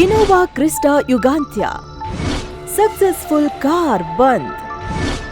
Innova Crysta ಯುಗಾಂತ್ಯ successful car ಬಂದ್.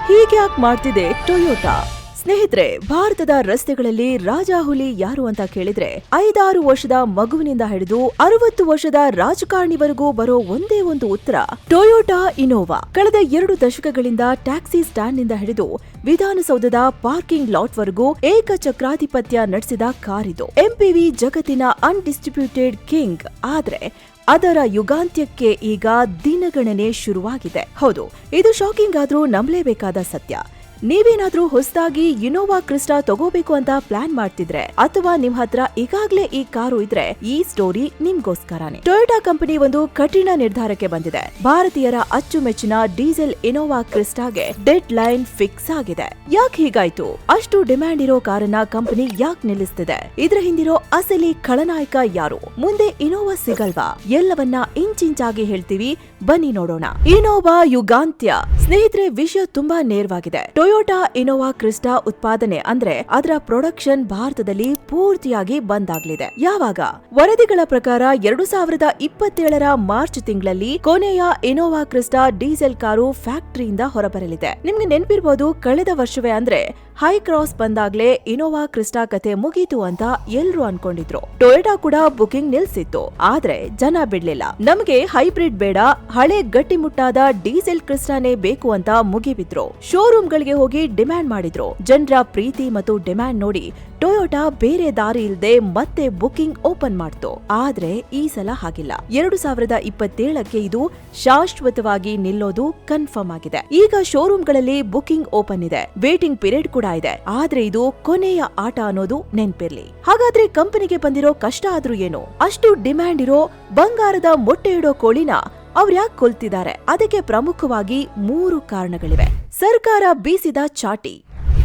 ಹೀಗ್ಯಾಕ್ ಮಾಡ್ತಿದೆ ಟೊಯೋಟಾ ಸ್ನೇಹಿತರೆ, ಭಾರತದ ರಸ್ತೆಗಳಲ್ಲಿ ರಾಜಾಹುಲಿ ಯಾರು ಅಂತ ಕೇಳಿದ್ರೆ, ಐದಾರು ವರ್ಷದ ಮಗುವಿನಿಂದ ಹಿಡಿದು ಅರವತ್ತು ವರ್ಷದ ರಾಜಕಾರಣಿವರೆಗೂ ಬರೋ ಒಂದೇ ಒಂದು ಉತ್ತರ, ಟೊಯೋಟಾ ಇನೋವಾ. ಕಳೆದ ಎರಡು ದಶಕಗಳಿಂದ ಟ್ಯಾಕ್ಸಿ ಸ್ಟ್ಯಾಂಡ್ನಿಂದ ಹಿಡಿದು ವಿಧಾನಸೌಧದ ಪಾರ್ಕಿಂಗ್ ಲಾಟ್ವರೆಗೂ ಏಕಚಕ್ರಾಧಿಪತ್ಯ ನಡೆಸಿದ ಕಾರಿದು. ಎಂಪಿವಿ ಜಗತ್ತಿನ ಅನ್ಡಿಸ್ಟ್ರಿಬ್ಯೂಟೆಡ್ ಕಿಂಗ್. ಆದ್ರೆ, ಅದರ ಯುಗಾಂತ್ಯಕ್ಕೆ ಈಗ ದಿನಗಣನೆ ಶುರುವಾಗಿದೆ. ಹೌದು, ಇದು ಶಾಕಿಂಗ್ ಆದ್ರೂ ನಂಬಲೇಬೇಕಾದ ಸತ್ಯ. ನೀವೇನಾದ್ರೂ ಹೊಸದಾಗಿ ಇನೋವಾ ಕ್ರಿಸ್ಟಾ ತಗೋಬೇಕು ಅಂತ ಪ್ಲಾನ್ ಮಾಡ್ತಿದ್ರೆ ಅಥವಾ ನಿಮ್ ಹತ್ರ ಈಗಾಗ್ಲೇ ಈ ಕಾರು ಇದ್ರೆ ಈ ಸ್ಟೋರಿ ನಿಮ್ಗೋಸ್ಕರನೇ. ಟೊಯೋಟಾ ಕಂಪನಿ ಒಂದು ಕಠಿಣ ನಿರ್ಧಾರಕ್ಕೆ ಬಂದಿದೆ. ಭಾರತೀಯರ ಅಚ್ಚುಮೆಚ್ಚಿನ ಡೀಸೆಲ್ ಇನೋವಾ ಕ್ರಿಸ್ಟಾಗೆ ಡೆಡ್ ಲೈನ್ ಫಿಕ್ಸ್ ಆಗಿದೆ. ಯಾಕೆ ಹೀಗಾಯ್ತು? ಅಷ್ಟು ಡಿಮ್ಯಾಂಡ್ ಇರೋ ಕಾರನ್ನ ಕಂಪನಿ ಯಾಕೆ ನಿಲ್ಲಿಸ್ತಿದೆ? ಇದ್ರ ಹಿಂದಿರೋ ಅಸಲಿ ಖಳನಾಯಕ ಯಾರು? ಮುಂದೆ ಇನೋವಾ ಸಿಗಲ್ವಾ? ಎಲ್ಲವನ್ನ ಇಂಚಿಂಚಾಗಿ ಹೇಳ್ತೀವಿ. ಬನ್ನಿ ನೋಡೋಣ. ಇನೋವಾ ಯುಗಾಂತ್ಯ. ಸ್ನೇಹಿತರೆ, ವಿಷಯ ತುಂಬಾ ನೇರವಾಗಿದೆ. ಟೊಯೋಟಾ ಇನೋವಾ ಕ್ರಿಸ್ಟಾ ಉತ್ಪಾದನೆ ಅಂದ್ರೆ ಅದರ ಪ್ರೊಡಕ್ಷನ್ ಭಾರತದಲ್ಲಿ ಪೂರ್ತಿಯಾಗಿ ಬಂದ್ ಆಗ್ಲಿದೆ ಯಾವಾಗ? ವರದಿಗಳ ಪ್ರಕಾರ ಎರಡು ಸಾವಿರದ ಇಪ್ಪತ್ತೇಳರ ಮಾರ್ಚ್ ತಿಂಗಳಲ್ಲಿ ಕೊನೆಯ ಇನೋವಾ ಕ್ರಿಸ್ಟಾ ಡೀಸೆಲ್ ಕಾರು ಫ್ಯಾಕ್ಟರಿಯಿಂದ ಹೊರಬರಲಿದೆ. ನಿಮ್ಗೆ ನೆನಪಿರ್ಬೋದು, ಕಳೆದ ವರ್ಷವೇ ಅಂದ್ರೆ ಹೈ ಕ್ರಾಸ್ ಬಂದಾಗ್ಲೇ ಇನೋವಾ ಕ್ರಿಸ್ಟಾ ಕತೆ ಮುಗೀತು ಅಂತ ಎಲ್ರು ಅನ್ಕೊಂಡಿದ್ರು. ಟೊಯೋಟಾ ಕೂಡ ಬುಕಿಂಗ್ ನಿಲ್ಸಿತ್ತು. ಆದ್ರೆ ಜನ ಬಿಡ್ಲಿಲ್ಲ. ನಮಗೆ ಹೈಬ್ರಿಡ್ ಬೇಡ, ಹಳೆ ಗಟ್ಟಿಮುಟ್ಟಾದ ಡೀಸೆಲ್ ಕ್ರಿಸ್ಟಾನೇ ಬೇಕು ಅಂತ ಮುಗಿಬಿದ್ರು. ಶೋರೂಮ್ ಗಳಿಗೆ ಹೋಗಿ ಡಿಮ್ಯಾಂಡ್ ಮಾಡಿದ್ರು. ಜನರ ಪ್ರೀತಿ ಮತ್ತು ಡಿಮ್ಯಾಂಡ್ ನೋಡಿ ಟೊಯೋಟಾ ಬೇರೆ ದಾರಿ ಇಲ್ಲದೆ ಮತ್ತೆ ಬುಕಿಂಗ್ ಓಪನ್ ಮಾಡ್ತು. ಆದ್ರೆ ಈ ಸಲ ಹಾಗಿಲ್ಲ. ಎರಡು ಸಾವಿರದ ಇಪ್ಪತ್ತೇಳಕ್ಕೆ ಇದು ಶಾಶ್ವತವಾಗಿ ನಿಲ್ಲೋದು ಕನ್ಫರ್ಮ್ ಆಗಿದೆ. ಈಗ ಶೋರೂಮ್ಗಳಲ್ಲಿ ಬುಕಿಂಗ್ ಓಪನ್ ಇದೆ. ವೇಟಿಂಗ್ ಪೀರಿಯಡ್ ಕೂಡ ಇದೆ. ಆದ್ರೆ ಇದು ಕೊನೆಯ ಆಟ ಅನ್ನೋದು ನೆನ್ಪಿರ್ಲಿ. ಹಾಗಾದ್ರೆ ಕಂಪನಿಗೆ ಬಂದಿರೋ ಕಷ್ಟ ಆದ್ರೂ ಏನು? ಅಷ್ಟು ಡಿಮ್ಯಾಂಡ್ ಇರೋ ಬಂಗಾರದ ಮೊಟ್ಟೆ ಇಡೋ ಕೋಳಿನ ಅವ್ರ್ಯಾಕ್ ಕೊಲ್ತಿದ್ದಾರೆ? ಅದಕ್ಕೆ ಪ್ರಮುಖವಾಗಿ ಮೂರು ಕಾರಣಗಳಿವೆ. ಸರ್ಕಾರ ಬೀಸಿದ ಚಾಟಿ.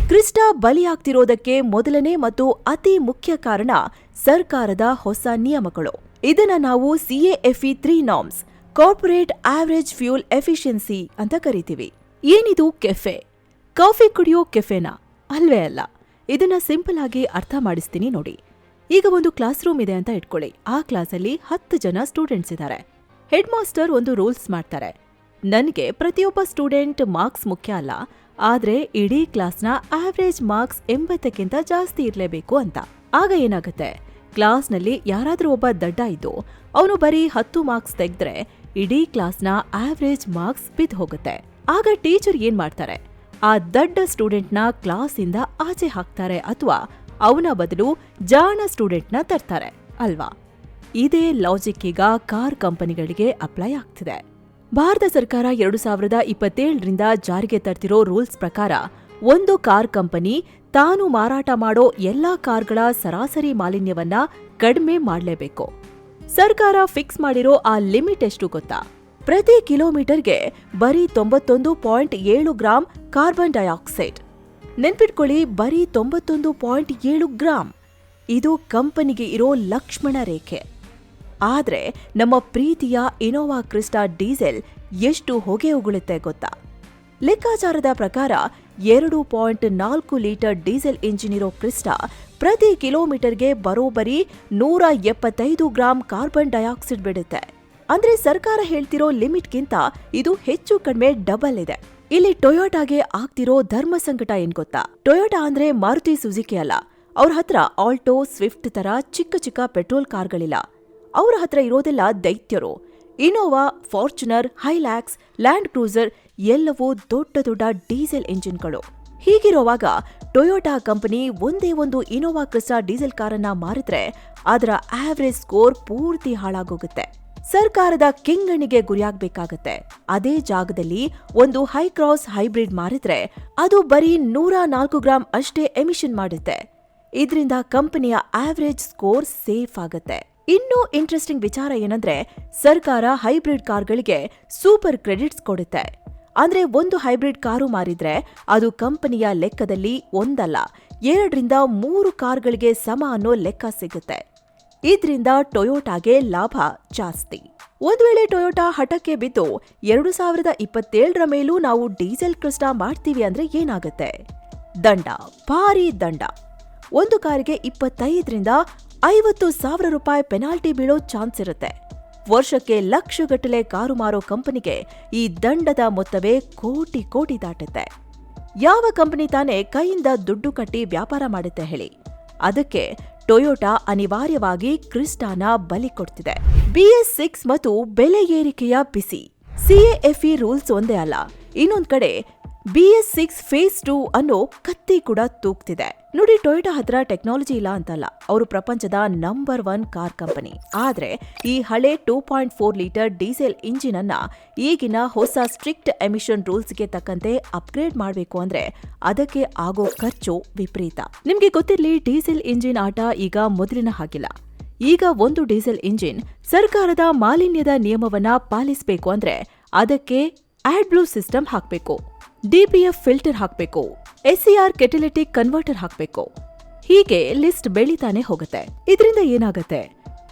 ಕ್ರಿಸ್ಟಾ ಬಲಿಯಾಗ್ತಿರೋದಕ್ಕೆ ಮೊದಲನೇ ಮತ್ತು ಅತಿ ಮುಖ್ಯ ಕಾರಣ ಸರ್ಕಾರದ ಹೊಸ ನಿಯಮಗಳು. ಇದನ್ನ ನಾವು CAFE three norms corporate average fuel efficiency ಅಂತ ಕರಿತೀವಿ. ಏನಿದು ಕೆಫೆ? ಕಾಫಿ ಕುಡಿಯೋ ಕೆಫೆನಾ? ಅಲ್ವೇ ಅಲ್ಲ. ಇದನ್ನ ಸಿಂಪಲ್ ಆಗಿ ಅರ್ಥ ಮಾಡಿಸ್ತೀನಿ ನೋಡಿ. ಈಗ ಒಂದು ಕ್ಲಾಸ್ ರೂಮ್ ಇದೆ ಅಂತ ಇಟ್ಕೊಳ್ಳಿ. ಆ ಕ್ಲಾಸಲ್ಲಿ ಹತ್ತು ಜನ ಸ್ಟೂಡೆಂಟ್ಸ್ ಇದ್ದಾರೆ ಹೆಡ್ ಮಾಸ್ಟರ್ ಒಂದು ರೂಲ್ಸ್ ಮಾಡ್ತಾರೆ. ನನಗೆ ಪ್ರತಿಯೊಬ್ಬ ಸ್ಟೂಡೆಂಟ್ ಮಾರ್ಕ್ಸ್ ಮುಖ್ಯ ಅಲ್ಲ. ಆದ್ರೆ ಇಡೀ ಕ್ಲಾಸ್ನ ಆವರೇಜ್ ಮಾರ್ಕ್ಸ್ ಎಂಬತ್ತಕ್ಕಿಂತ ಜಾಸ್ತಿ ಇರಲೇಬೇಕು ಅಂತ. ಆಗ ಏನಾಗುತ್ತೆ? ಕ್ಲಾಸ್ನಲ್ಲಿ ಯಾರಾದರೂ ಒಬ್ಬ ದಡ್ಡ ಇದ್ದು, ಅವನು ಬರೀ ಹತ್ತು ಮಾರ್ಕ್ಸ್ ತೆಗೆದ್ರೆ ಇಡೀ ಕ್ಲಾಸ್ನ ಆವರೇಜ್ ಮಾರ್ಕ್ಸ್ ಬಿದ್ದು ಹೋಗುತ್ತೆ. ಆಗ ಟೀಚರ್ ಏನ್ ಮಾಡ್ತಾರೆ? ಆ ದಡ್ಡ ಸ್ಟೂಡೆಂಟ್ನ ಕ್ಲಾಸಿಂದ ಆಚೆ ಹಾಕ್ತಾರೆ ಅಥವಾ ಅವನ ಬದಲು ಜಾಣ ಸ್ಟೂಡೆಂಟ್ನ ತರ್ತಾರೆ, ಅಲ್ವಾ? ಇದೇ ಲಾಜಿಕ್ ಈಗ ಕಾರ್ ಕಂಪನಿಗಳಿಗೆ ಅಪ್ಲೈ ಆಗ್ತಿದೆ. ಭಾರತ ಸರ್ಕಾರ ಎರಡು ಸಾವಿರದ ಇಪ್ಪತ್ತೇಳರಿಂದ ಜಾರಿಗೆ ತರ್ತಿರೋ ರೂಲ್ಸ್ ಪ್ರಕಾರ ಒಂದು ಕಾರ್ ಕಂಪನಿ ತಾನು ಮಾರಾಟ ಮಾಡೋ ಎಲ್ಲಾ ಕಾರ್ಗಳ ಸರಾಸರಿ ಮಾಲಿನ್ಯವನ್ನ ಕಡಿಮೆ ಮಾಡಲೇಬೇಕು. ಸರ್ಕಾರ ಫಿಕ್ಸ್ ಮಾಡಿರೋ ಆ ಲಿಮಿಟ್ ಎಷ್ಟು ಗೊತ್ತಾ? ಪ್ರತಿ ಕಿಲೋಮೀಟರ್ಗೆ ಬರೀ ತೊಂಬತ್ತೊಂದು ಪಾಯಿಂಟ್ ಏಳು ಗ್ರಾಂ ಕಾರ್ಬನ್ ಡೈಆಕ್ಸೈಡ್. ನೆನ್ಪಿಟ್ಕೊಳ್ಳಿ, ಬರೀ ತೊಂಬತ್ತೊಂದು ಪಾಯಿಂಟ್ ಏಳು ಗ್ರಾಂ. ಇದು ಕಂಪನಿಗೆ ಇರೋ ಲಕ್ಷ್ಮಣ ರೇಖೆ. ಆದ್ರೆ ನಮ್ಮ ಪ್ರೀತಿಯ ಇನೋವಾ ಕ್ರಿಸ್ಟಾ ಡೀಸೆಲ್ ಎಷ್ಟು ಹೊಗೆ ಉಗುಳುತ್ತೆ ಗೊತ್ತಾ? ಲೆಕ್ಕಾಚಾರದ ಪ್ರಕಾರ ಎರಡು ಪಾಯಿಂಟ್ ನಾಲ್ಕು ಲೀಟರ್ ಡೀಸೆಲ್ ಇಂಜಿನ್ ಇರೋ ಕ್ರಿಸ್ಟಾ ಪ್ರತಿ ಕಿಲೋಮೀಟರ್ಗೆ ಬರೋಬ್ಬರಿ ನೂರ ಎಪ್ಪತ್ತೈದು ಗ್ರಾಂ ಕಾರ್ಬನ್ ಡೈಆಕ್ಸೈಡ್ ಬಿಡುತ್ತೆ. ಅಂದ್ರೆ ಸರ್ಕಾರ ಹೇಳ್ತಿರೋ ಲಿಮಿಟ್ಗಿಂತ ಇದು ಹೆಚ್ಚು ಕಡಿಮೆ ಡಬಲ್ ಇದೆ. ಇಲ್ಲಿ ಟೊಯೋಟಾಗೆ ಆಗ್ತಿರೋ ಧರ್ಮ ಸಂಕಟ ಏನ್ ಗೊತ್ತಾ? ಟೊಯೋಟಾ ಅಂದ್ರೆ ಮಾರುತಿ ಸುಜುಕಿ ಅಲ್ಲ. ಅವ್ರ ಹತ್ರ ಆಲ್ಟೋ, ಸ್ವಿಫ್ಟ್ ತರ ಚಿಕ್ಕ ಚಿಕ್ಕ ಪೆಟ್ರೋಲ್ ಕಾರ್ಗಳಿಲ್ಲ. ಅವರ ಹತ್ರ ಇರೋದೆಲ್ಲ ದೈತ್ಯರು. Innova Fortuner Hilux Land Cruiser ಎಲ್ಲವೂ ದೊಡ್ಡ ದೊಡ್ಡ ಡೀಸೆಲ್ ಇಂಜಿನ್ಗಳು ಹೀಗಿರುವಾಗ ಟೊಯೋಟಾ ಕಂಪನಿ ಒಂದೇ ಒಂದು ಇನೋವಾ ಕ್ರಿಸ್ಟಾ ಡೀಸೆಲ್ ಕಾರನ್ನ ಮಾರಿದ್ರೆ ಅದರ ಆವರೇಜ್ ಸ್ಕೋರ್ ಪೂರ್ತಿ ಹಾಳಾಗೋಗುತ್ತೆ. ಸರ್ಕಾರದ ಕಿಂಗಣಿಗೆ ಗುರಿಯಾಗಬೇಕಾಗತ್ತೆ. ಅದೇ ಜಾಗದಲ್ಲಿ ಒಂದು ಹೈ ಕ್ರಾಸ್ ಹೈಬ್ರಿಡ್ ಮಾರಿದ್ರೆ ಅದು ಬರೀ ನೂರ ನಾಲ್ಕು ಗ್ರಾಂ ಅಷ್ಟೇ ಎಮಿಷನ್ ಮಾಡುತ್ತೆ. ಇದರಿಂದ ಕಂಪನಿಯ ಆವರೇಜ್ ಸ್ಕೋರ್ ಸೇಫ್ ಆಗತ್ತೆ. ಇನ್ನೂ ಇಂಟ್ರೆಸ್ಟಿಂಗ್ ವಿಚಾರ ಏನಂದ್ರೆ, ಸರ್ಕಾರ ಹೈಬ್ರಿಡ್ ಕಾರ್ಗಳಿಗೆ ಸೂಪರ್ ಕ್ರೆಡಿಟ್ಸ್ ಕೊಡುತ್ತೆ. ಅಂದ್ರೆ ಒಂದು ಹೈಬ್ರಿಡ್ ಕಾರು ಮಾರಿದ್ರೆ ಅದು ಕಂಪನಿಯ ಲೆಕ್ಕದಲ್ಲಿ ಒಂದಲ್ಲ, ಎರಡರಿಂದ ಮೂರು ಕಾರ್ಗಳಿಗೆ ಸಮ ಅನ್ನೋ ಲೆಕ್ಕ ಸಿಗುತ್ತೆ. ಇದ್ರಿಂದ ಟೊಯೋಟಾಗೆ ಲಾಭ ಜಾಸ್ತಿ. ಒಂದು ವೇಳೆ ಟೊಯೋಟಾ ಹಠಕ್ಕೆ ಬಿದ್ದು ಎರಡು ಸಾವಿರದ ಇಪ್ಪತ್ತೇಳರ ಮೇಲೂ ನಾವು ಡೀಸೆಲ್ ಕೃಷ್ಣ ಮಾಡ್ತೀವಿ ಅಂದ್ರೆ ಏನಾಗುತ್ತೆ? ದಂಡ, ಭಾರಿ ದಂಡ. ಒಂದು ಕಾರಿಗೆ ಇಪ್ಪತ್ತೈದರಿಂದ ಐವತ್ತು ಸಾವಿರ ರೂಪಾಯಿ ಪೆನಾಲ್ಟಿ ಬೀಳೋ ಚಾನ್ಸ್ ಇರುತ್ತೆ. ವರ್ಷಕ್ಕೆ ಲಕ್ಷಗಟ್ಟಲೆ ಕಾರು ಮಾರೋ ಕಂಪನಿಗೆ ಈ ದಂಡದ ಮೊತ್ತವೇ ಕೋಟಿ ಕೋಟಿ ದಾಟುತ್ತೆ. ಯಾವ ಕಂಪನಿ ತಾನೇ ಕೈಯಿಂದ ದುಡ್ಡು ಕಟ್ಟಿ ವ್ಯಾಪಾರ ಮಾಡುತ್ತೆ ಹೇಳಿ. ಅದಕ್ಕೆ ಟೊಯೋಟಾ ಅನಿವಾರ್ಯವಾಗಿ ಕ್ರಿಸ್ಟಾನ ಬಲಿ ಕೊಡ್ತಿದೆ. ಬಿಎಸ್ ಸಿಕ್ಸ್ ಮತ್ತು ಬೆಲೆ ಏರಿಕೆಯ ಬಿಸಿ. ಸಿಎಎಫ್ಇ ರೂಲ್ಸ್ ಒಂದೇ ಅಲ್ಲ. ಇನ್ನೊಂದ್ ಕಡೆ ಬಿಎಸ್ ಸಿಕ್ಸ್ ಫೇಸ್ ಟೂ ಅನ್ನೋ ಕತ್ತಿ ಕೂಡ ತೂಗ್ತಿದೆ. ನೋಡಿ ಟೊಯೋಟಾ ಹತ್ರ ಟೆಕ್ನಾಲಜಿ ಇಲ್ಲ ಅಂತಲ್ಲ. ಅವರು ಪ್ರಪಂಚದ ನಂಬರ್ ಒನ್ ಕಾರ್ ಕಂಪನಿ ಆದ್ರೆ ಈ ಹಳೆ two point four litre diesel engine ಅನ್ನ ಈಗಿನ ಹೊಸ ಸ್ಟ್ರಿಕ್ಟ್ ಎಮಿಷನ್ ರೂಲ್ಸ್ಗೆ ತಕ್ಕಂತೆ ಅಪ್ಗ್ರೇಡ್ ಮಾಡಬೇಕು ಅಂದ್ರೆ ಅದಕ್ಕೆ ಆಗೋ ಖರ್ಚು ವಿಪರೀತ. ನಿಮ್ಗೆ ಗೊತ್ತಿರಲಿ ಡೀಸೆಲ್ ಇಂಜಿನ್ ಆಟ ಈಗ ಮೊದಲಿನ ಹಾಗಿಲ್ಲ. ಈಗ ಒಂದು ಡೀಸೆಲ್ ಇಂಜಿನ್ ಸರ್ಕಾರದ ಮಾಲಿನ್ಯದ ನಿಯಮವನ್ನ ಪಾಲಿಸಬೇಕು ಅಂದ್ರೆ ಅದಕ್ಕೆ ಆಡ್ ಬ್ಲೂ ಸಿಸ್ಟಮ್ ಹಾಕಬೇಕು. ಡಿಪಿಎಫ್ ಫಿಲ್ಟರ್ ಹಾಕಬೇಕು, ಎಸ್ಸಿಆರ್ ಕೆಟಲಿಟಿಕ್ ಕನ್ವರ್ಟರ್ ಹಾಕಬೇಕು. ಹೀಗೆ ಲಿಸ್ಟ್ ಬೆಳಿತಾನೆ ಹೋಗುತ್ತೆ. ಇದರಿಂದ ಏನಾಗುತ್ತೆ?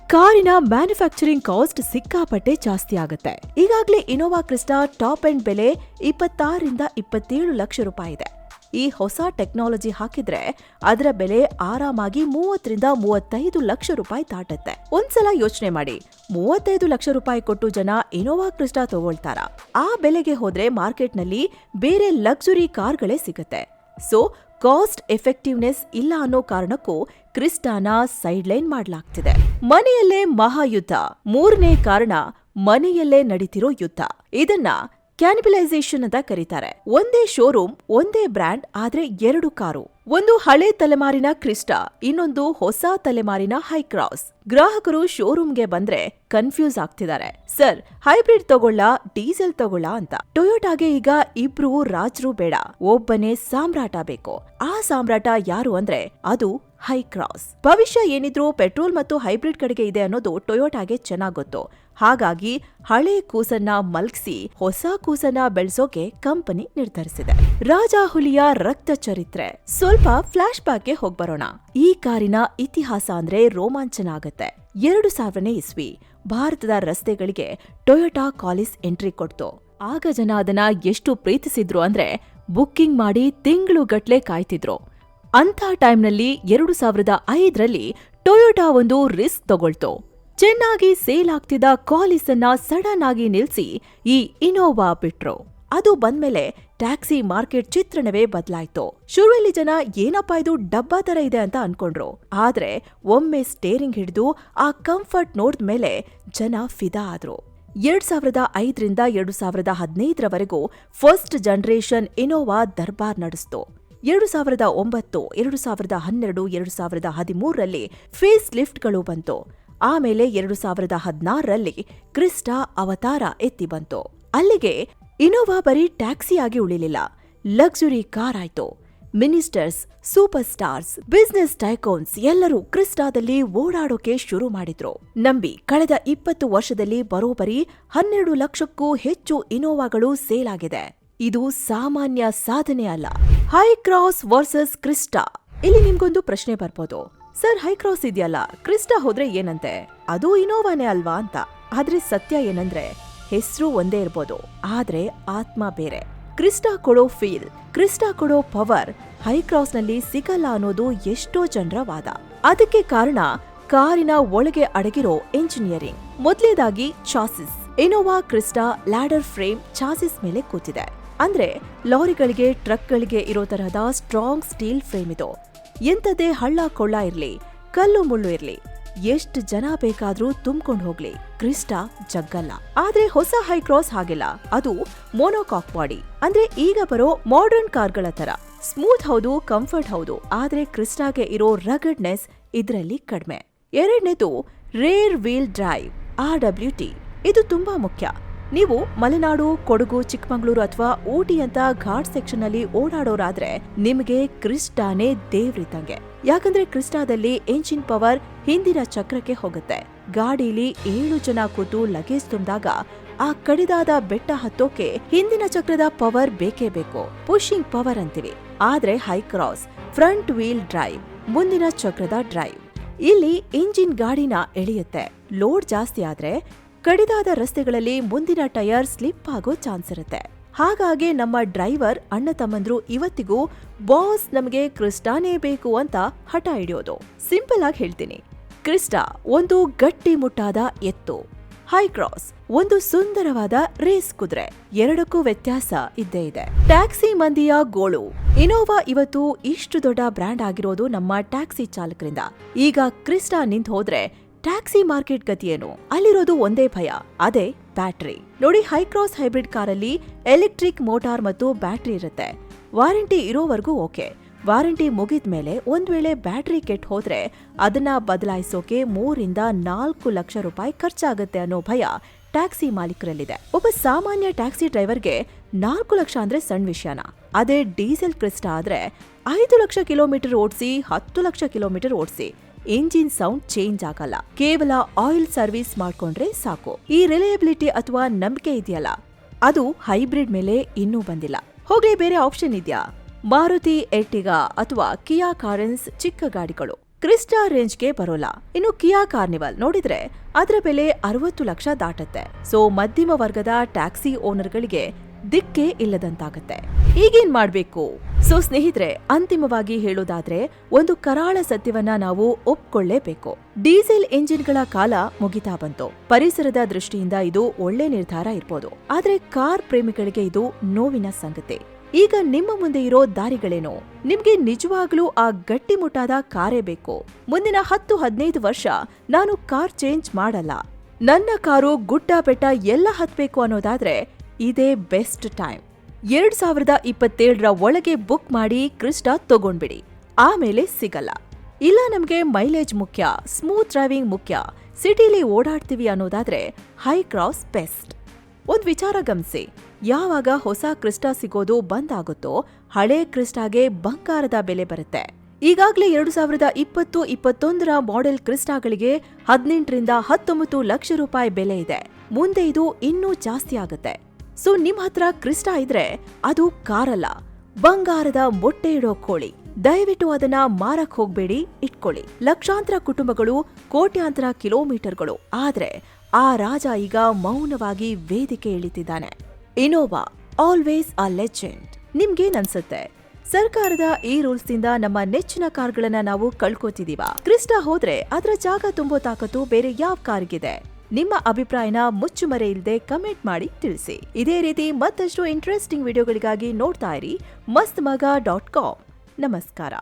ಕಾರಿನ ಮ್ಯಾನುಫ್ಯಾಕ್ಚರಿಂಗ್ ಕಾಸ್ಟ್ ಸಿಕ್ಕಾಪಟ್ಟೆ ಜಾಸ್ತಿ ಆಗುತ್ತೆ. ಈಗಾಗಲೇ ಇನೋವಾ ಕ್ರಿಸ್ಟಾ ಟಾಪ್ ಎಂಡ್ ಬೆಲೆ ಇಪ್ಪತ್ತಾರರಿಂದ ಇಪ್ಪತ್ತೇಳು ಲಕ್ಷ ರೂಪಾಯಿ ಇದೆ. ಈ ಹೊಸ ಟೆಕ್ನಾಲಜಿ ಹಾಕಿದ್ರೆ ಅದರ ಬೆಲೆ ಆರಾಮಾಗಿ ಮೂವತ್ತರಿಂದ ಮೂವತ್ತೈದು ಲಕ್ಷ ರೂಪಾಯಿ ದಾಟತ್ತೆ. ಒಂದ್ಸಲ ಯೋಚನೆ ಮಾಡಿ. ಮೂವತ್ತೈದು ಲಕ್ಷ ರೂಪಾಯಿ ಕೊಟ್ಟು ಜನ ಇನೋವಾ ಕ್ರಿಸ್ಟಾ ತಗೊಳ್ತಾರ? ಆ ಬೆಲೆಗೆ ಹೋದ್ರೆ ಮಾರ್ಕೆಟ್ನಲ್ಲಿ ಬೇರೆ ಲಕ್ಸುರಿ ಕಾರ್ಗಳೇ ಸಿಗುತ್ತೆ. ಸೊ ಕಾಸ್ಟ್ ಎಫೆಕ್ಟಿವ್ನೆಸ್ ಇಲ್ಲ ಅನ್ನೋ ಕಾರಣಕ್ಕೂ ಕ್ರಿಸ್ಟಾನ ಸೈಡ್ಲೈನ್ ಮಾಡಲಾಗ್ತಿದೆ. ಮನೆಯಲ್ಲೇ ಮಹಾಯುದ್ಧ. ಮೂರನೇ ಕಾರಣ ಮನೆಯಲ್ಲೇ ನಡೀತಿರೋ ಯುದ್ಧ. ಇದನ್ನ ಕ್ಯಾನಿಬಲೈಸೇಷನ್ ಅಂತ ಕರೀತಾರೆ. ಒಂದೇ ಶೋರೂಮ್, ಒಂದೇ ಬ್ರ್ಯಾಂಡ್, ಆದ್ರೆ ಎರಡು ಕಾರು. ಒಂದು ಹಳೆ ತಲೆಮಾರಿನ ಕ್ರಿಸ್ಟಾ, ಇನ್ನೊಂದು ಹೊಸ ತಲೆಮಾರಿನ ಹೈಕ್ರಾಸ್. ಗ್ರಾಹಕರು ಶೋರೂಮ್ಗೆ ಬಂದ್ರೆ ಕನ್ಫ್ಯೂಸ್ ಆಗ್ತಿದ್ದಾರೆ. ಸರ್, ಹೈಬ್ರಿಡ್ ತಗೊಳ್ಳ, ಡೀಸೆಲ್ ತಗೊಳ್ಳ ಅಂತ. ಟೊಯೋಟಾಗೆ ಈಗ ಇಬ್ರು ರಾಜ್ರು ಬೇಡ. ಒಬ್ಬನೇ ಸಾಮ್ರಾಟ ಬೇಕು. ಆ ಸಾಮ್ರಾಟ ಯಾರು ಅಂದ್ರೆ ಅದು ಹೈ ಕ್ರಾಸ್ ಭವಿಷ್ಯ ಏನಿದ್ರೂ ಪೆಟ್ರೋಲ್ ಮತ್ತು ಹೈಬ್ರಿಡ್ ಕಡೆಗೆ ಇದೆ ಅನ್ನೋದು ಟೊಯೋಟಾಗೆ ಚೆನ್ನಾಗ್ ಗೊತ್ತು. ಹಾಗಾಗಿ ಹಳೆ ಕೂಸನ್ನ ಮಲ್ಗಿಸಿ ಹೊಸ ಕೂಸನ್ನ ಬೆಳೆಸೋಕೆ ಕಂಪನಿ ನಿರ್ಧರಿಸಿದೆ. ರಾಜ ಹುಲಿಯ ರಕ್ತ ಚರಿತ್ರೆ. ಸ್ವಲ್ಪ ಫ್ಲಾಶ್ ಬ್ಯಾಕ್ಗೆ ಹೋಗ್ಬರೋಣ. ಈ ಕಾರಿನ ಇತಿಹಾಸ ಅಂದ್ರೆ ರೋಮಾಂಚನ ಆಗತ್ತೆ ಎರಡು ಸಾವಿರನೇ ಇಸ್ವಿ, ಭಾರತದ ರಸ್ತೆಗಳಿಗೆ ಟೊಯೋಟಾ ಕಾಲಿಸ್ ಎಂಟ್ರಿ ಕೊಡ್ತು. ಆಗ ಜನ ಅದನ್ನ ಎಷ್ಟು ಪ್ರೀತಿಸಿದ್ರು ಅಂದ್ರೆ ಬುಕ್ಕಿಂಗ್ ಮಾಡಿ ತಿಂಗಳುಗಟ್ಲೆ ಕಾಯ್ತಿದ್ರು. ಅಂಥ ಟೈಮ್ನಲ್ಲಿ ಎರಡು ಸಾವಿರದ ಐದರಲ್ಲಿ ಟೊಯೋಟಾ ಒಂದು ರಿಸ್ಕ್ ತಗೊಳ್ತು. ಚೆನ್ನಾಗಿ ಸೇಲ್ ಆಗ್ತಿದ್ದ ಕಾಲಿಸ್ ಅನ್ನ ಸಡನ್ ಆಗಿ ನಿಲ್ಸಿ ಈ ಇನೋವಾ ಬಿಟ್ರು. ಅದು ಬಂದ್ಮೇಲೆ ಟ್ಯಾಕ್ಸಿ ಮಾರ್ಕೆಟ್ ಚಿತ್ರಣವೇ ಬದಲಾಯ್ತು. ಶುರುವಲ್ಲಿ ಜನ ಏನಪ್ಪಾ ಇದು ಡಬ್ಬಾ ತರ ಇದೆ ಅಂತ ಅನ್ಕೊಂಡ್ರು. ಆದ್ರೆ ಒಮ್ಮೆ ಸ್ಟೇರಿಂಗ್ ಹಿಡಿದು ಆ ಕಂಫರ್ಟ್ ನೋಡ್ದ್ಮೇಲೆ ಜನ ಫಿದಾ ಆದ್ರು. ಎರಡ್ ಸಾವಿರದ ಐದರಿಂದ ಎರಡು ಸಾವಿರದ ಹದಿನೈದರವರೆಗೂ ಫಸ್ಟ್ ಜನರೇಷನ್ ಇನೋವಾ ದರ್ಬಾರ್ ನಡೆಸ್ತು. ಎರಡು ಸಾವಿರದ ಒಂಬತ್ತು, ಎರಡು ಸಾವಿರದ ಹನ್ನೆರಡು, ಎರಡು ಸಾವಿರದ ಹದಿಮೂರರಲ್ಲಿ ಫೇಸ್ ಲಿಫ್ಟ್ಗಳು ಬಂತು. ಆಮೇಲೆ ಎರಡು ಸಾವಿರದ ಹದಿನಾರರಲ್ಲಿ ಕ್ರಿಸ್ಟಾ ಅವತಾರ ಎತ್ತಿ ಬಂತು. ಅಲ್ಲಿಗೆ ಇನೋವಾ ಬರೀ ಟ್ಯಾಕ್ಸಿಯಾಗಿ ಉಳಿಲಿಲ್ಲ. ಲಕ್ಸುರಿ ಕಾರ್ ಆಯ್ತು. Ministers super stars business tycoons ಎಲ್ಲರೂ ಕ್ರಿಸ್ಟಾದಲ್ಲಿ ಓಡಾಡೋಕೆ ಶುರು ಮಾಡಿದ್ರು. ನಂಬಿ ಕಳೆದ ಇಪ್ಪತ್ತು ವರ್ಷದಲ್ಲಿ ಬರೋಬರಿ ಹನ್ನೆರಡು ಲಕ್ಷಕ್ಕೂ ಹೆಚ್ಚು ಇನೋವಾಗಳು ಸೇಲ್ ಆಗಿದೆ. ಇದು ಸಾಮಾನ್ಯ ಸಾಧನೆ ಅಲ್ಲ. Hycross versus Crysta. ಇಲ್ಲಿ ನಿಮ್ಗೊಂದು ಪ್ರಶ್ನೆ ಬರ್ಬೋದು. ಸರ್ ಹೈ ಕ್ರಾಸ್ ಇದೆಯಲ್ಲ, ಕ್ರಿಸ್ಟಾ ಹೋದ್ರೆ ಏನಂತೆ? ಅದು ಇನೋವಾನೇ ಅಲ್ವಾ ಅಂತ. ಆದ್ರೆ ಸತ್ಯ ಏನಂದ್ರೆ, ಹೆಸರು ಒಂದೇ ಇರ್ಬೋದು, ಆದ್ರೆ ಆತ್ಮ ಬೇರೆ. ಕ್ರಿಸ್ಟಾ ಕೊಡೋ ಫೀಲ್, ಕ್ರಿಸ್ಟಾ ಕೊಡೋ ಪವರ್ ಹೈ ಕ್ರಾಸ್ನಲ್ಲಿ ಸಿಗಲ್ಲ ಅನ್ನೋದು ಎಷ್ಟೋ ಜನರ ವಾದ. ಅದಕ್ಕೆ ಕಾರಣ, ಕಾರಿನ ಒಳಗೆ ಅಡಗಿರೋ ಇಂಜಿನಿಯರಿಂಗ್ ಮೊದಲೇದಾಗಿ chassis. Innova Crysta ladder frame chassis ಮೇಲೆ ಕೂತಿದೆ. ಅಂದ್ರೆ ಲಾರಿಗಳಿಗೆ, ಟ್ರಕ್ಗಳಿಗೆ ಇರೋ ತರಹದ ಸ್ಟ್ರಾಂಗ್ ಸ್ಟೀಲ್ ಫ್ರೇಮ್ ಇದು. ಎಂತದೇ ಹಳ್ಳ ಕೊಳ್ಳ ಇರಲಿ, ಕಲ್ಲು ಮುಳ್ಳು ಇರಲಿ, ಎಷ್ಟು ಜನ ಬೇಕಾದ್ರೂ ತುಂಬ್ಕೊಂಡ್ ಹೋಗ್ಲಿ. ಕ್ರಿಸ್ಟಾ ಜಗ್ಗಲ್ಲ. ಆದ್ರೆ ಹೊಸ ಹೈ ಕ್ರಾಸ್ ಹಾಗಿಲ್ಲ. ಅದು ಮೋನೋಕಾಕ್ ಬಾಡಿ ಅಂದ್ರೆ ಈಗ ಬರೋ ಮಾಡರ್ನ್ ಕಾರ್ಗಳ ತರ ಸ್ಮೂತ್ ಹೌದು ಕಂಫರ್ಟ್ ಹೌದು. ಆದ್ರೆ ಕ್ರಿಸ್ಟಾಗೆ ಇರೋ ರಗಡ್ನೆಸ್ ಇದ್ರಲ್ಲಿ ಕಡಿಮೆ. ಎರಡನೇದು rear wheel drive R W T ಇದು ತುಂಬಾ ಮುಖ್ಯ. ನೀವು ಮಲೆನಾಡು, ಕೊಡಗು, ಚಿಕ್ಕಮಗಳೂರು ಅಥವಾ ಊಟಿ ಅಂತ ಘಾಟ್ ಸೆಕ್ಷನ್ ಅಲ್ಲಿ ಓಡಾಡೋರಾದ್ರೆ ನಿಮಗೆ ಕ್ರಿಸ್ಟಾನೇ ದೇವ್ರಿದ್ದಂಗೆ. ಯಾಕಂದ್ರೆ ಕ್ರಿಸ್ಟಾದಲ್ಲಿ ಎಂಜಿನ್ ಪವರ್ ಹಿಂದಿನ ಚಕ್ರಕ್ಕೆ ಹೋಗುತ್ತೆ. ಗಾಡಿಲಿ ಏಳು ಜನ ಕೂತು ಲಗೇಜ್ ತುಂಬಿದಾಗ ಆ ಕಡಿದಾದ ಬೆಟ್ಟ ಹತ್ತೋಕೆ ಹಿಂದಿನ ಚಕ್ರದ ಪವರ್ ಬೇಕೇ ಬೇಕು. ಪುಷಿಂಗ್ ಪವರ್ ಅಂತೀವಿ. ಆದ್ರೆ Hycross front wheel drive ಮುಂದಿನ ಚಕ್ರದ ಡ್ರೈವ್ ಇಲ್ಲಿ ಇಂಜಿನ್ ಗಾಡಿನ ಎಳೆಯುತ್ತೆ. ಲೋಡ್ ಜಾಸ್ತಿ ಆದ್ರೆ ಕಡಿದಾದ ರಸ್ತೆಗಳಲ್ಲಿ ಮುಂದಿನ ಟೈರ್ ಸ್ಲಿಪ್ ಆಗೋ ಚಾನ್ಸ್ ಇರುತ್ತೆ. ಹಾಗಾಗಿ ನಮ್ಮ ಡ್ರೈವರ್, ಅಣ್ಣ ತಮ್ಮಂದ್ರು ಇವತ್ತಿಗೂ, ಬಾಸ್ ನಮಗೆ ಕ್ರಿಸ್ಟಾನೇ ಬೇಕು ಅಂತ ಹಠ ಹಿಡಿಯೋದು. ಸಿಂಪಲ್ ಆಗಿ ಹೇಳ್ತೀನಿ. ಕ್ರಿಸ್ಟಾ, ಒಂದು ಗಟ್ಟಿ ಮುಟ್ಟಾದ ಎತ್ತು. ಹೈ ಕ್ರಾಸ್, ಒಂದು ಸುಂದರವಾದ ರೇಸ್ ಕುದುರೆ. ಎರಡಕ್ಕೂ ವ್ಯತ್ಯಾಸ ಇದ್ದೇ ಇದೆ. ಟ್ಯಾಕ್ಸಿ ಮಂದಿಯ ಗೋಳು. ಇನೋವಾ ಇವತ್ತು ಇಷ್ಟು ದೊಡ್ಡ ಬ್ರ್ಯಾಂಡ್ ಆಗಿರೋದು ನಮ್ಮ ಟ್ಯಾಕ್ಸಿ ಚಾಲಕರಿಂದ. ಈಗ ಕ್ರಿಸ್ಟಾ ನಿಂತ್ ಹೋದ್ರೆ ಟ್ಯಾಕ್ಸಿ ಮಾರ್ಕೆಟ್ ಗತಿಯೇನು? ಅಲ್ಲಿರೋದು ಒಂದೇ ಭಯ, ಅದೇ ಬ್ಯಾಟ್ರಿ. ನೋಡಿ, ಹೈಕ್ರಾಸ್ ಹೈಬ್ರಿಡ್ ಕಾರಲ್ಲಿ ಎಲೆಕ್ಟ್ರಿಕ್ ಮೋಟಾರ್ ಮತ್ತು ಬ್ಯಾಟ್ರಿ ಇರುತ್ತೆ. ವಾರಂಟಿ ಇರೋವರೆಗೂ ಓಕೆ. ವಾರಂಟಿ ಮುಗಿದ್ಮೇಲೆ ಒಂದ್ ವೇಳೆ ಬ್ಯಾಟ್ರಿ ಕೆಟ್ಟ ಹೋದ್ರೆ ಅದನ್ನ ಬದಲಾಯಿಸೋಕೆ ಮೂರಿಂದ ನಾಲ್ಕು ಲಕ್ಷ ರೂಪಾಯಿ ಖರ್ಚಾಗುತ್ತೆ ಅನ್ನೋ ಭಯ ಟ್ಯಾಕ್ಸಿ ಮಾಲೀಕರಲ್ಲಿದೆ. ಒಬ್ಬ ಸಾಮಾನ್ಯ ಟ್ಯಾಕ್ಸಿ ಡ್ರೈವರ್ಗೆ ನಾಲ್ಕು ಲಕ್ಷ ಅಂದ್ರೆ ಸಣ್ಣ ವಿಷಯನ. ಅದೇ ಡೀಸೆಲ್ ಕ್ರಿಸ್ಟ ಆದ್ರೆ ಐದು ಲಕ್ಷ ಕಿಲೋಮೀಟರ್ ಓಡಿಸಿ, ಹತ್ತು ಲಕ್ಷ ಕಿಲೋಮೀಟರ್ ಓಡಿಸಿ. ಇಂಜಿನ್ ಸೌಂಡ್ ಚೇಂಜ್ ಆಗಲ್ಲ. ಕೇವಲ ಆಯಿಲ್ ಸರ್ವಿಸ್ ಮಾಡ್ಕೊಂಡ್ರೆ ಸಾಕು. ಈ ರಿಲಯಬಿಲಿಟಿ ಅಥವಾ ನಂಬಿಕೆ ಇದೆಯಲ್ಲ? ಅದು ಹೈಬ್ರಿಡ್ ಮೇಲೆ ಇನ್ನೂ ಬಂದಿಲ್ಲ. ಹೋಗ್ಲಿ ಬೇರೆ ಆಪ್ಷನ್ ಇದೆಯಾ? ಮಾರುತಿ ಎಟ್ಟಿಗ ಅಥವಾ ಕಿಯಾ ಕಾರೆನ್ಸ್ ಚಿಕ್ಕ ಗಾಡಿಗಳು. ಕ್ರಿಸ್ಟಾ ರೇಂಜ್ಗೆ ಬರೋಲ್ಲ. ಇನ್ನು ಕಿಯಾ ಕಾರ್ನಿವಲ್ ನೋಡಿದ್ರೆ ಅದರ ಬೆಲೆ ಅರವತ್ತು ಲಕ್ಷ ದಾಟತ್ತೆ. ಸೊ ಮಧ್ಯಮ ವರ್ಗದ ಟ್ಯಾಕ್ಸಿ ಓನರ್ಗಳಿಗೆ ದಿಕ್ಕೇ ಇಲ್ಲದಂತಾಗತ್ತೆ. ಈಗೇನ್ ಮಾಡ್ಬೇಕು? ಸೊ ಸ್ನೇಹಿತರೆ, ಅಂತಿಮವಾಗಿ ಹೇಳೋದಾದ್ರೆ, ಒಂದು ಕರಾಳ ಸತ್ಯವನ್ನ ನಾವು ಒಪ್ಕೊಳ್ಳೇಬೇಕು. ಡೀಸೆಲ್ ಎಂಜಿನ್ಗಳ ಕಾಲ ಮುಗಿತಾ ಬಂತು. ಪರಿಸರದ ದೃಷ್ಟಿಯಿಂದ ಇದು ಒಳ್ಳೆ ನಿರ್ಧಾರ ಇರ್ಬೋದು. ಆದ್ರೆ ಕಾರ್ ಪ್ರೇಮಿಗಳಿಗೆ ಇದು ನೋವಿನ ಸಂಗತಿ. ಈಗ ನಿಮ್ಮ ಮುಂದೆ ಇರೋ ದಾರಿಗಳೇನು? ನಿಮ್ಗೆ ನಿಜವಾಗ್ಲೂ ಆ ಗಟ್ಟಿಮುಟ್ಟಾದ ಕಾರೇ ಬೇಕು? ಮುಂದಿನ ಹತ್ತು, ಹದಿನೈದು ವರ್ಷ ನಾನು ಕಾರ್ ಚೇಂಜ್ ಮಾಡಲ್ಲ. ನನ್ನ ಕಾರು ಗುಡ್ಡ ಬೆಟ್ಟ ಎಲ್ಲ ಹತ್ಬೇಕು ಅನ್ನೋದಾದ್ರೆ ಇದೇ ಬೆಸ್ಟ್ ಟೈಮ್. ಎರಡ್ ಸಾವಿರದ ಇಪ್ಪತ್ತೇಳರ ಒಳಗೆ ಬುಕ್ ಮಾಡಿ ಕ್ರಿಸ್ಟಾ ತಗೊಂಡ್ಬಿಡಿ. ಆಮೇಲೆ ಸಿಗಲ್ಲ. ಇಲ್ಲ ನಮಗೆ ಮೈಲೇಜ್ ಮುಖ್ಯ, ಸ್ಮೂತ್ ಡ್ರೈವಿಂಗ್ ಮುಖ್ಯ, ಸಿಟಿಲಿ ಓಡಾಡ್ತೀವಿ ಅನ್ನೋದಾದ್ರೆ ಹೈ ಕ್ರಾಸ್ ಬೆಸ್ಟ್. ಒಂದ್ ವಿಚಾರ ಗಮನಿಸಿ. ಯಾವಾಗ ಹೊಸ ಕ್ರಿಸ್ಟಾ ಸಿಗೋದು ಬಂದ್ ಆಗುತ್ತೋ ಹಳೆ ಕ್ರಿಸ್ಟಾಗೆ ಬಂಗಾರದ ಬೆಲೆ ಬರುತ್ತೆ. ಈಗಾಗಲೇ ಎರಡು ಸಾವಿರದ ಇಪ್ಪತ್ತು, ಇಪ್ಪತ್ತೊಂದರ ಮಾಡೆಲ್ ಕ್ರಿಸ್ಟಾಗಳಿಗೆ ಹದಿನೆಂಟರಿಂದ ಹತ್ತೊಂಬತ್ತು ಲಕ್ಷ ರೂಪಾಯಿ ಬೆಲೆ ಇದೆ. ಮುಂದೆ ಇದು ಇನ್ನೂ ಜಾಸ್ತಿ ಆಗುತ್ತೆ. ಸೊ ನಿಮ್ ಹತ್ರ ಕ್ರಿಸ್ಟಾ ಇದ್ರೆ ಅದು ಕಾರಲ್ಲ ಬಂಗಾರದ ಮೊಟ್ಟೆ ಇಡೋ ಕೋಳಿ. ದಯವಿಟ್ಟು ಅದನ್ನ ಮಾರಕ್ ಹೋಗ್ಬೇಡಿ, ಇಟ್ಕೊಳ್ಳಿ. ಲಕ್ಷಾಂತರ ಕುಟುಂಬಗಳು ಕೋಟ್ಯಾಂತರ ಕಿಲೋಮೀಟರ್ಗಳು. ಆದ್ರೆ ಆ ರಾಜ ಈಗ ಮೌನವಾಗಿ ವೇದಿಕೆ ಇಳಿತಿದ್ದಾನೆ. ಇನೋವಾ ಆಲ್ವೇಸ್ ಅ ಲೆಜೆಂಡ್ ನಿಮ್ಗೇನನ್ಸುತ್ತೆ? ಸರ್ಕಾರದ ಈ ರೂಲ್ಸ್ ನಮ್ಮ ನೆಚ್ಚಿನ ಕಾರ್ಗಳನ್ನ ನಾವು ಕಳ್ಕೊತಿದೀವ. ಕ್ರಿಸ್ಟಾ ಹೋದ್ರೆ ಅದರ ಜಾಗ ತುಂಬೋ ತಾಕತ್ತು ಬೇರೆ ಯಾವ ಕಾರ್ಗಿದೆ? ನಿಮ್ಮ ಅಭಿಪ್ರಾಯನ ಮುಚ್ಚುಮರೆ ಇಲ್ಲದೆ ಕಮೆಂಟ್ ಮಾಡಿ ತಿಳಿಸಿ. ಇದೇ ರೀತಿ ಮತ್ತಷ್ಟು ಇಂಟ್ರೆಸ್ಟಿಂಗ್ ವಿಡಿಯೋಗಳಿಗಾಗಿ ನೋಡ್ತಾ ಇರಿ. ಮಸ್ತ್ ಮಗ ಡಾಟ್ ಕಾಮ್ ನಮಸ್ಕಾರ.